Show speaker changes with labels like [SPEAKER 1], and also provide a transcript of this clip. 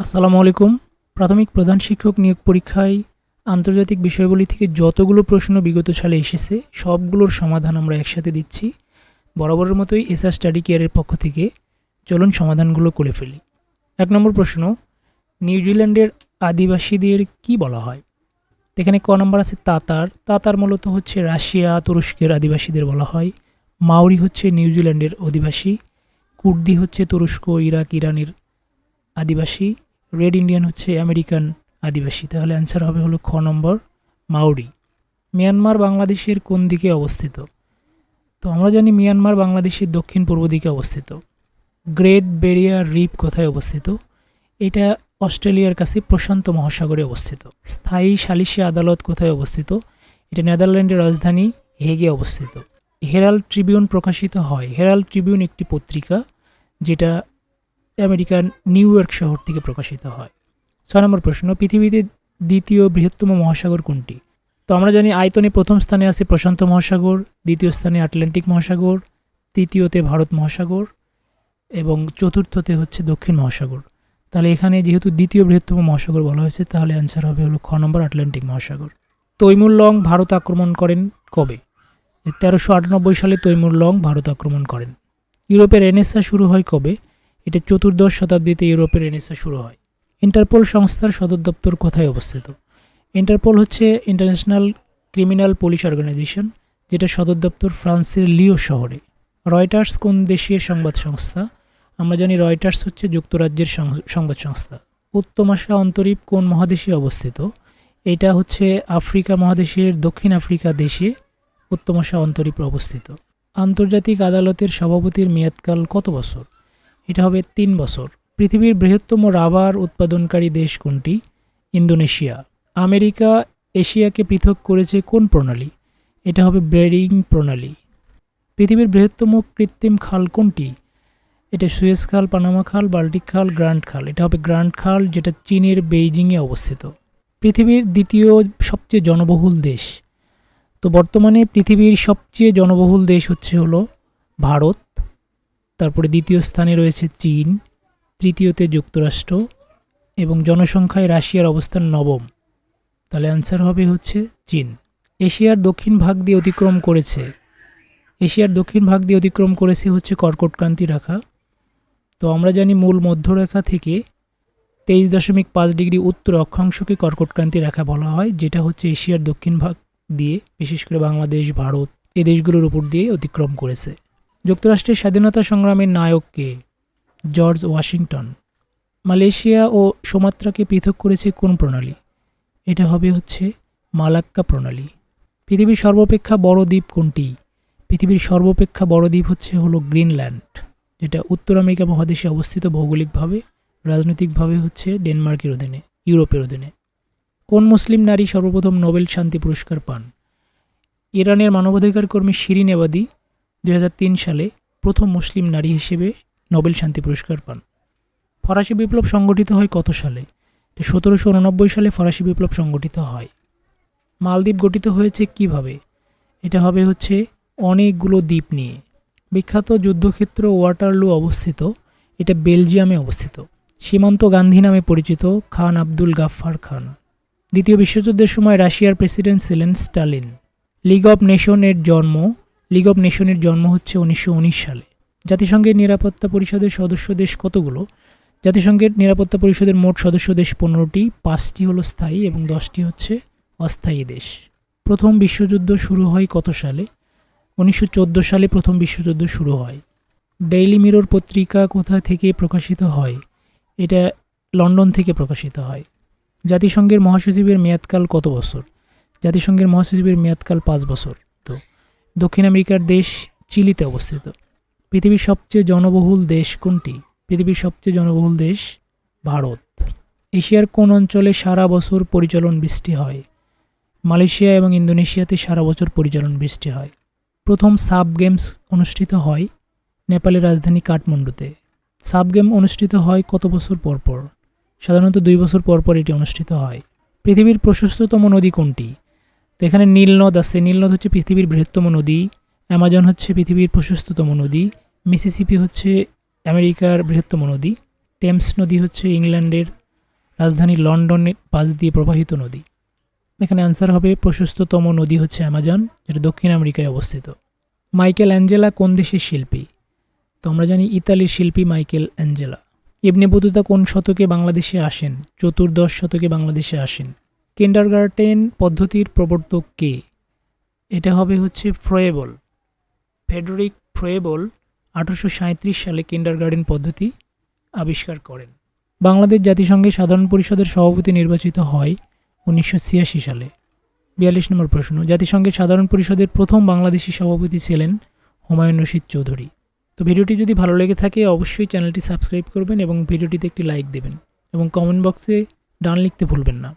[SPEAKER 1] আসসালামু আলাইকুম। প্রাথমিক প্রধান শিক্ষক নিয়োগ পরীক্ষায় আন্তর্জাতিক বিষয়গুলি থেকে যতগুলো প্রশ্ন বিগত সালে এসেছে, সবগুলোর সমাধান আমরা একসাথে দিচ্ছি। বরাবরের মতোই এসআর স্টাডি কেয়ারের পক্ষ থেকে চলুন সমাধানগুলো করে ফেলি। এক নম্বর প্রশ্ন, নিউজিল্যান্ডের আদিবাসীদের কি বলা হয়? এখানে ক নম্বর আছে তাতার। তাতার মূলত হচ্ছে রাশিয়া, তুরস্কের আদিবাসীদের বলা হয়। মাউরি হচ্ছে নিউজিল্যান্ডের অধিবাসী। কুর্দি হচ্ছে তুরস্ক, ইরাক, ইরানের আদিবাসী। রেড ইন্ডিয়ান হচ্ছে আমেরিকান আদিবাসী। তাহলে অ্যান্সার হবে হলো খ নম্বর মাউরি মিয়ানমার বাংলাদেশের কোন দিকে অবস্থিত? তো আমরা জানি মিয়ানমার বাংলাদেশের দক্ষিণ পূর্ব দিকে অবস্থিত। গ্রেট বেরিয়ার রিপ কোথায় অবস্থিত? এটা অস্ট্রেলিয়ার কাছে প্রশান্ত মহাসাগরে অবস্থিত। স্থায়ী সালিশি আদালত কোথায় অবস্থিত? এটা নেদারল্যান্ডের রাজধানী হেগে অবস্থিত। হেরাল্ড ট্রিবিউন প্রকাশিত হয়। হেরাল্ড ট্রিবিউন একটি পত্রিকা, যেটা আমেরিকার নিউ ইয়র্ক শহর থেকে প্রকাশিত হয়। ছয় নম্বর প্রশ্ন, পৃথিবীতে দ্বিতীয় বৃহত্তম মহাসাগর কোনটি? তো আমরা জানি আয়তনে প্রথম স্থানে আছে প্রশান্ত মহাসাগর, দ্বিতীয় স্থানে আটলান্টিক মহাসাগর, তৃতীয়তে ভারত মহাসাগর এবং চতুর্থতে হচ্ছে দক্ষিণ মহাসাগর। তাহলে এখানে যেহেতু দ্বিতীয় বৃহত্তম মহাসাগর বলা হয়েছে, তাহলে অ্যান্সার হবে হলো খ নম্বর আটলান্টিক মহাসাগর। তৈমুর লং ভারত আক্রমণ করেন কবে? তেরোশো আটানব্বই সালে তৈমুর লং ভারত আক্রমণ করেন। ইউরোপের রেনেসা শুরু হয় কবে? এটা চতুর্দশ শতাব্দীতে ইউরোপের রেনেসা শুরু হয়। ইন্টারপোল সংস্থার সদর দপ্তর কোথায় অবস্থিত? ইন্টারপোল হচ্ছে ইন্টারন্যাশনাল ক্রিমিনাল পুলিশ অর্গানাইজেশন, যেটা সদর দপ্তর ফ্রান্সের লিও শহরে। রয়টার্স কোন দেশীয় সংবাদ সংস্থা? আমরা জানি রয়টার্স হচ্ছে যুক্তরাজ্যের সংবাদ সংস্থা। উত্তমাশা অন্তরীপ কোন মহাদেশে অবস্থিত? এটা হচ্ছে আফ্রিকা মহাদেশের দক্ষিণ আফ্রিকা দেশে উত্তমাশা অন্তরীপ অবস্থিত। আন্তর্জাতিক আদালতের সভাপতির মেয়াদকাল কত বছর? এটা হবে তিন বছর। পৃথিবীর বৃহত্তম রাবার উৎপাদনকারী দেশ কোনটি? ইন্দোনেশিয়া। আমেরিকা এশিয়াকে পৃথক করেছে কোন প্রণালী? এটা হবে ব্রেডিং প্রণালী। পৃথিবীর বৃহত্তম কৃত্রিম খাল কোনটি? এটা সুয়েজ খাল, পানামা খাল, বাল্টিক খাল গ্র্যান্ড খাল। এটা হবে গ্র্যান্ড খাল, যেটা চীনের বেইজিংয়ে অবস্থিত। পৃথিবীর দ্বিতীয় সবচেয়ে জনবহুল দেশ। তো বর্তমানে পৃথিবীর সবচেয়ে জনবহুল দেশ হচ্ছে হলো ভারত। তারপরে দ্বিতীয় স্থানে রয়েছে চীন, তৃতীয়তে যুক্তরাষ্ট্র এবং জনসংখ্যায় রাশিয়ার অবস্থান নবম। তাহলে অ্যান্সার হবে হচ্ছে চীন। এশিয়ার দক্ষিণ ভাগ দিয়ে অতিক্রম করেছে। এশিয়ার দক্ষিণ ভাগ দিয়ে অতিক্রম করেছে হচ্ছে কর্কটক্রান্তি রেখা। তো আমরা জানি মূল মধ্যরেখা থেকে তেইশ দশমিক পাঁচ ডিগ্রি উত্তর অক্ষাংশকে কর্কটক্রান্তি রেখা বলা হয়, যেটা হচ্ছে এশিয়ার দক্ষিণ ভাগ দিয়ে, বিশেষ করে বাংলাদেশ, ভারত, এ দেশগুলোর উপর দিয়ে অতিক্রম করেছে। যুক্তরাষ্ট্রের স্বাধীনতা সংগ্রামের নায়ক কে জর্জ ওয়াশিংটন। মালয়েশিয়া ও সুমাত্রাকে পৃথক করেছে কোন প্রণালী? এটা হবে হচ্ছে মালাক্কা প্রণালী। পৃথিবীর সর্বাপেক্ষা বড় দ্বীপ কোনটি? পৃথিবীর সর্বাপেক্ষা বড় দ্বীপ হচ্ছে হলো গ্রিনল্যান্ড, যেটা উত্তর আমেরিকা মহাদেশে অবস্থিত ভৌগোলিকভাবে, রাজনৈতিকভাবে হচ্ছে ডেনমার্কের অধীনে, ইউরোপের অধীনে। কোন মুসলিম নারী সর্বপ্রথম নোবেল শান্তি পুরস্কার পান? ইরানের মানবাধিকার কর্মী শিরিন এবাদি দু হাজার তিন সালে প্রথম মুসলিম নারী হিসেবে নোবেল শান্তি পুরস্কার পান। ফরাসি বিপ্লব সংগঠিত হয় কত সালে? সতেরোশো উননব্বই সালে ফরাসি বিপ্লব সংগঠিত হয়। মালদ্বীপ গঠিত হয়েছে কীভাবে? এটা হবে হচ্ছে অনেকগুলো দ্বীপ নিয়ে। বিখ্যাত যুদ্ধক্ষেত্র ওয়াটারলু অবস্থিত, এটা বেলজিয়ামে অবস্থিত। সীমান্ত গান্ধী নামে পরিচিত খান আব্দুল গাফফার খান। দ্বিতীয় বিশ্বযুদ্ধের সময় রাশিয়ার প্রেসিডেন্ট ছিলেন স্টালিন। লিগ অব নেশনের জন্ম লিগ অব নেশনের জন্ম হচ্ছে উনিশশো উনিশ সালে। জাতিসংঘের নিরাপত্তা পরিষদের সদস্য দেশ কতগুলো? জাতিসংঘের নিরাপত্তা পরিষদের মোট সদস্য দেশ পনেরোটি, পাঁচটি হলো স্থায়ী এবং দশটি হচ্ছে অস্থায়ী দেশ। প্রথম বিশ্বযুদ্ধ শুরু হয় কত সালে? উনিশশো চোদ্দ সালে প্রথম বিশ্বযুদ্ধ শুরু হয়। ডেইলি মিরর পত্রিকা কোথা থেকে প্রকাশিত হয়? এটা লন্ডন থেকে প্রকাশিত হয়। জাতিসংঘের মহাসচিবের মেয়াদকাল কত বছর? জাতিসংঘের মহাসচিবের মেয়াদকাল পাঁচ বছর। তো দক্ষিণ আমেরিকার দেশ চিলিতে অবস্থিত। পৃথিবীর সবচেয়ে জনবহুল দেশ কোনটি? পৃথিবীর সবচেয়ে জনবহুল দেশ ভারত। এশিয়ার কোন অঞ্চলে সারা বছর পরিচালন বৃষ্টি হয়? মালয়েশিয়া এবং ইন্দোনেশিয়াতে সারা বছর পরিচালন বৃষ্টি হয়। প্রথম সাব গেমস অনুষ্ঠিত হয় নেপালের রাজধানী কাঠমান্ডুতে। সাব গেম অনুষ্ঠিত হয় কত বছর পর পর সাধারণত দুই বছর পর পর এটি অনুষ্ঠিত হয়। পৃথিবীর প্রশস্ততম নদী কোনটি? তো এখানে নীলনদ আছে। নীলনদ হচ্ছে পৃথিবীর বৃহত্তম নদী, অ্যামাজন হচ্ছে পৃথিবীর প্রশস্ততম নদী, মিসিসিপি হচ্ছে আমেরিকার বৃহত্তম নদী, টেমস নদী হচ্ছে ইংল্যান্ডের রাজধানী লন্ডনের পাশ দিয়ে প্রবাহিত নদী। এখানে অ্যান্সার হবে, প্রশস্ততম নদী হচ্ছে অ্যামাজন, যেটা দক্ষিণ আমেরিকায় অবস্থিত। মাইকেল অ্যাঞ্জেলা কোন দেশের শিল্পী? তো আমরা জানি ইতালির শিল্পী মাইকেল অ্যাঞ্জেলা। ইবনে বতুতা কোন শতকে বাংলাদেশে আসেন? চতুর্দশ শতকে বাংলাদেশে আসেন। কিন্ডারগার্টেন পদ্ধতির প্রবর্তক কে? এটা হবে হচ্ছে ফ্রয়েবল ফেডরিক ফ্রয়েবল আঠারোশো সালে কিন্ডারগার্টেন পদ্ধতি আবিষ্কার করেন। বাংলাদেশ জাতিসংঘের সাধারণ পরিষদের সভাপতি নির্বাচিত হয় উনিশশো ছিয়াশি সালে। বিয়াল্লিশ নম্বর প্রশ্ন, জাতিসংঘের সাধারণ পরিষদের প্রথম বাংলাদেশি সভাপতি ছিলেন হুমায়ুন রশিদ চৌধুরী। তো ভিডিওটি যদি ভালো লেগে থাকে, অবশ্যই চ্যানেলটি সাবস্ক্রাইব করবেন এবং ভিডিওটিতে একটি লাইক দেবেন এবং কমেন্ট বক্সে ডান লিখতে ভুলবেন না।